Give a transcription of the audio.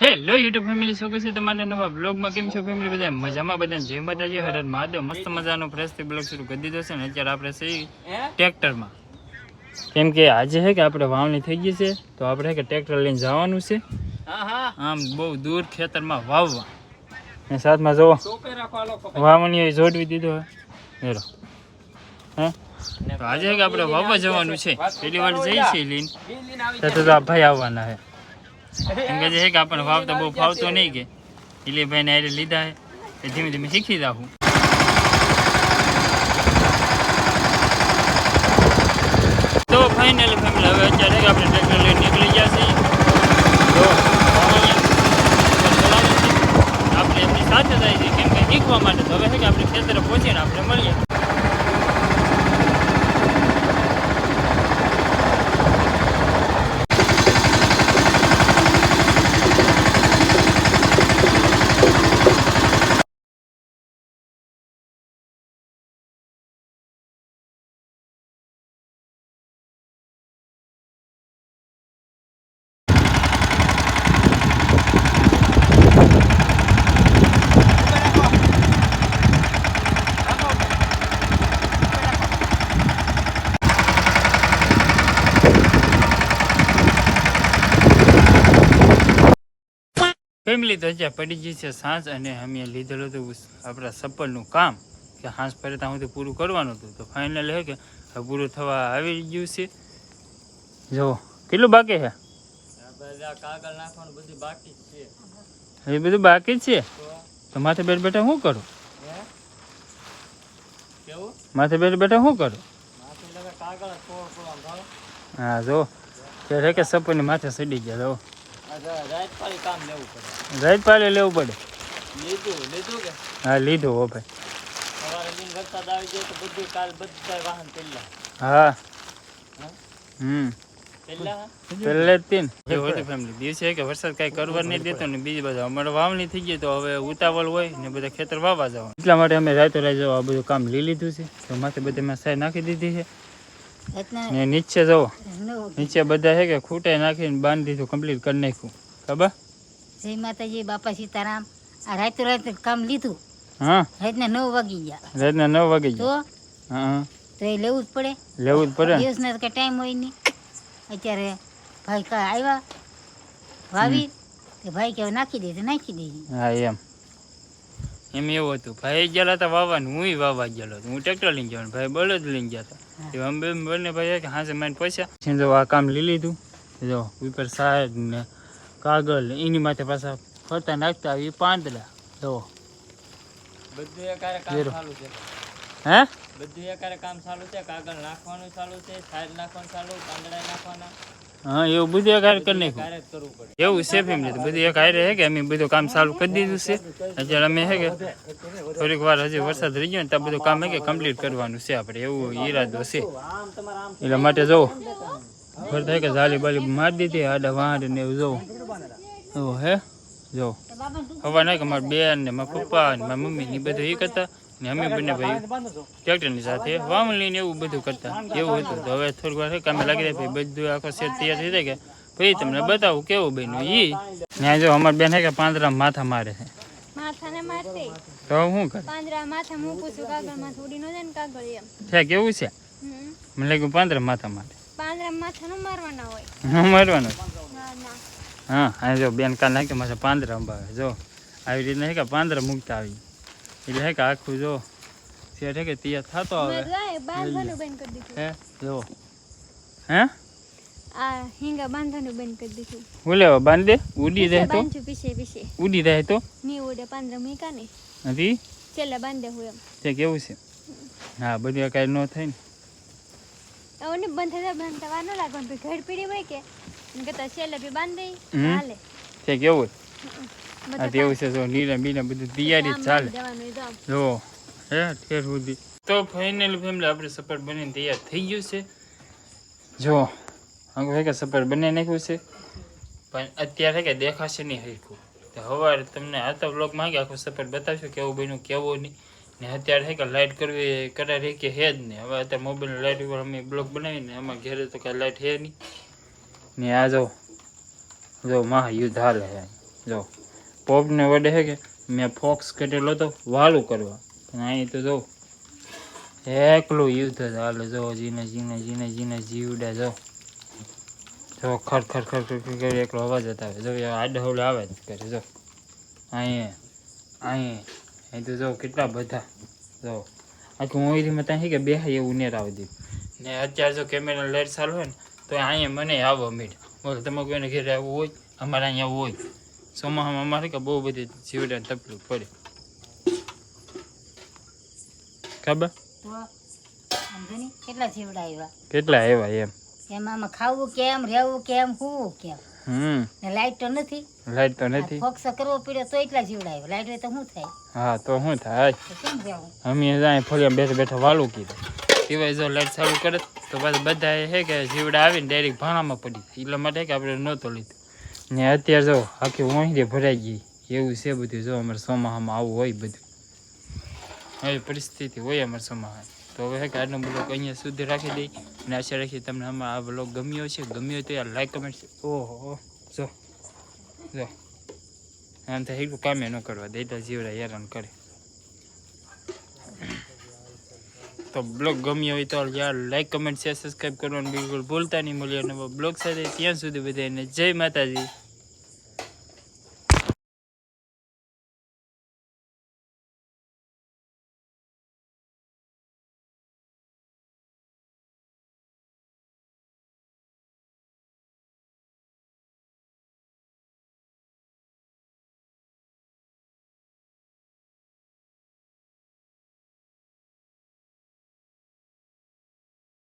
Hello YouTube family શું છે તમારા નવા બ્લોગમાં કેમ છો ફેમિલી બધા મજામાં? બધા જય માતાજી. હરદ મહાદેવ. મસ્ત મજાનો ફ્રેશથી બ્લોગ શરૂ કરી દીધો છે ને અત્યારે આપણે છે ટ્રેક્ટરમાં. કેમ કે આજે છે કે આપણે વાવણી થઈ ગઈ છે તો આપણે કે ટ્રેક્ટર લઈને જવાનું છે. આમ બહુ દૂર ખેતરમાં વાવવા. ને સાથમાં જુઓ વાવણીઓ જોડવી દીધો હે. હે? તો આજે છે કે આપણે વાવવા જવાનું છે. પેલી વાર જઈ છીએ લીન તો તો આ ભાઈ આવવાના છે એમ છે કે આપણને ફાવતા બહુ ફાવતો નહીં કે. એટલે ભાઈને આરે લીધા છે. ધીમે ધીમે શીખી જાઉં તો ફાઇનલ ફેમિલી હવે અત્યારે આપણે ટ્રેક્ટર લઈને નીકળી ગયા છીએ. તો. આપણે એમની સાથે જાય છે, કેમ કે શીખવા માટે તો હવે છે કે આપણે ખેતરે પહોંચીને આપણે મળીએ. ફેમિલી તો પડી ગઈ સાંજ અને અમે લીધેલું હતું આપણા સપનનું કામ કે હાંસ પડે ત્યાં સુધી પૂરું કરવાનું હતું. તો ફાઇનલ હે કે પૂરું થવા આવી ગયું છે. જો, કેટલું બાકી છે? એ બધું બાકી છે? તો માથે બેઠ બેઠા શું કરું? માથે બેઠ બેઠા શું કરું? હા, જો. કે સપનની માથે સડી ગયા, જો. આ રા- રાત પાડી કામ લેવું પડે. રાઈટ પાડે લેવું પડે. લીધું લીધું કે? હા લીધું હો ભાઈ. સવારે દિન વરસાદ આવી જાય તો બધું કાલ બધા વાહન પેલા હા? હમ. પેલા પહેલે તીન. ફેમિલી દિવસે કે વરસાદ કાંઈ કરવા નહીં દેતો ને બીજી બધા અમારે વાવણી થઈ ગઈ તો હવે ઉતાવળ હોય ને બધા ખેતર વાવા જવાનું. એટલા માટે અમે રાતો રાય જવા આ બધું કામ લઈ લીધું છે. તો માથે બધે મેં સાઈ નાખી દીધી છે. ને નીચે જવો. નીચે બધા છે કે ખૂટે નાખીને બાંધી દીધું કમ્પ્લીટ કરી નાખ્યું. ખબર? જય માતાજી બાપા સીતારામ. આ રાતે રાત કામ લીધું. હા. રાતના નવ વાગી ગયા. રાતના નવ વાગે તો? હા. તો એ લેવું જ પડે. લેવું જ પડે ને. દિવસના કઈ ટાઈમ હોય નહીં. અત્યારે ભાઈ કા આવ્યા? વાવી તે ભાઈ કે નાખી દે તો નાખી દે હા એમ. એમ એવું હતું. ભાઈ ગયેલા હતા વાવવાનું હું વાવવા ગયેલો હતો. હું ટ્રેક્ટર લઈને ગયો ભાઈ બળદ લઈને ગયા હતા. તો અમે બંને ભાઈ કે હાંસે માઈને પૈસા. જો આ કામ લઈ લીધું. જો ઉપર સાહેબ ને કાગળ એની માથે પાછા ફરતા નાખતા એ પાંદડા. જો. બધું એકારે કામ ઝીરો. ચાલુ છે. હે? બધું એકારે કામ ચાલુ છે. કાગળ નાખવાનું ચાલુ છે સાઈડ નાખવાનું ચાલુ પાંદડા નાખવાના. હા, એવું બધું એક હારે કરી નાખ્યું. એવું છે ફેમિલી બધું એક હારે હે કે અમે બધું કામ ચાલુ કરી દીધું છે. અત્યારે અમે હે કે થોડીક વાર હજી વરસાદ રહી ગયો ને, ત્યાં બધું કામ હે કે કમ્પ્લીટ કરવાનું છે આપણે, એવું ઈરાદો છે. એટલા માટે જવો. ફરતા થાય કે જાલી બાલી મારી દીધી, આડા વાંડ ને એવું જવું. એવું હે જો હવા કે મારા બેન ને મારા પપ્પા ને મારા મમ્મી ને બધું એ કરતા. ને અમે બંને ભાઈ ટ્રેક્ટરની સાથે વાવણી ને એવું બધું કરતા. એવું હતું. તો હવે થોડીક વાર છે કામે લાગી જાય ભાઈ બધું આખો સેટ તૈયાર થઈ જાય કે ભાઈ તમને બતાવું કેવું બન્યું એ ત્યાં જો અમારે બેન હે કે પાંદરા માથા મારે છે માથાને તો હું કરે? પાંદડા માથા મૂકું છું કાગળમાં થોડી નો જાય ને કાગળ એમ. છે કેવું છે? મને લાગ્યું પાંદડા માથા મારે. પાંદડા માથા નો મારવાના હોય. હું મારવાનું? ના ના. હા આ જો બેન કાલ નાખ્યો માથે પાંદરા અંબાવે. જો આવી રીતના કે પાંદડા મૂકતા આવી. એટલે હે કે આખું જો છે કે તૈયાર થતો આવે મેં ગાય બાંધવાનું બંધ કરી દીધું. હે જો. હે? આ હિંગા બાંધવાનું બંધ કરી દીધું. બોલે બાંધ દે? ઉડી રહે તો? પીછે પીછે. ઉડી રહે તો? ની ઉડે પાંદડા મૂક્યા ને. નથી? છેલ્લે બાંધે હું એમ. તે કેવું છે? હા બધું કાંઈ ન થાય ને. ઓને બંધ થતા બાંધતા થવા ન લાગવાનું. ઘડ પીડી હોય કે? કરતા છેલ્લે બી બાંધી. હાલે. તે કેવું બધા હા તેવું છે જો નીરા બીરા બધું તૈયારી ચાલે. જો હે ઠેર સુધી. તો ફાઇનલ ફેમિલી આપણે સપોર્ટ બનીને તૈયાર થઈ ગયું છે. જો આખું કે સપોર્ટ બની નાખ્યું છે. પણ અત્યારે કે દેખાશે નહીં હરખું. તો સવારે તમને આવતા બ્લોગ માંગે આખો સપોર્ટ બતાવશો કેવું બન્યું કેવું નહીં. ને અત્યારે છે કે લાઇટ કરવી કરાર કે હે જ નહીં. હવે અત્યારે મોબાઈલ લાઇટ ઉપર અમે બ્લોગ બનાવીને એમાં ઘેરે તો કાંઈ લાઇટ હે નહીં. ને આ જો જો મહાયુદ્ધ હાલે છે જો પોપને વડે છે કે, મેં ફોક્સ કટેલો તો વાલું કરવા. પણ અહીં તો જો, એકલું યુદ્ધ ચાલે જો, જીને જીને જીને જીને જીવડા, જો. જો, ખર ખર ખર ખર ખર કરી એકલો અવાજ જ આવે જો આડે હવડે આવે જ કરે, જો. અહીં અહીં અહીં તો જો, કેટલા બધા. જો, આખું મોઈરીમાં ત્યાં કે બે એવું નેર આવી દીધું ને અત્યારે જો કેમેરા લાઈટ ચાલુ હોય ને, તો અહીંયા મને આવો મીડ બોલો તમે કોઈને ઘરે આવવું હોય? અમારે અહીંયા હોય. ચોમાસામાં અમારે કે બહુ બધી જીવડાની તકલીફ પડે. ખબર? કેટલા જીવડા આવ્યા કેટલા આવ્યા એમ? એમાં ખાવું કેમ રહેવું કેમ હું કેમ? હમ. લાઈટ તો નથી. લાઈટ તો નથી. ફોક્સ કરવો પડ્યો તો એટલા જીવડા આવ્યા લાઈટ હોય તો શું થાય? હા તો શું થાય? કેમ અમે ફળિયામાં બેઠા બેઠા વાલું કીધું. સિવાય જો લાઈટ ચાલુ કરે તો બસ બધા હે કે જીવડા આવીને ડાયરેક્ટ ભાણામાં પડી એટલા માટે કે આપણે નહોતો લીધું. ને અત્યારે જો આખી વાંહી ભરાઈ ગઈ. એવું છે બધું જો અમારે ચોમાહામાં આવું હોય બધું. હવે પરિસ્થિતિ હોય અમારે ચોમાહા તો હવે કે આજનો બ્લોગ અહીંયા સુધી રાખી દઈ. અને આશા રાખી તમને આમાં આ બ્લોગ ગમ્યો છે ગમ્યો તો યાર લાઈક કમેન્ટ ઓહો જો જો. આમ તો એટલું કામે ન કરવા દેતા જીવડા હેરાન કરે. તો બ્લોગ ગમ્યો હોય તો યાર લાઈક કમેન્ટ શેર સબસ્ક્રાઈબ કરવાનું બિલકુલ ભૂલતા નહીં. મળીએ નવા બ્લોગ સાથે. ત્યાં સુધી બધાને જય માતાજી.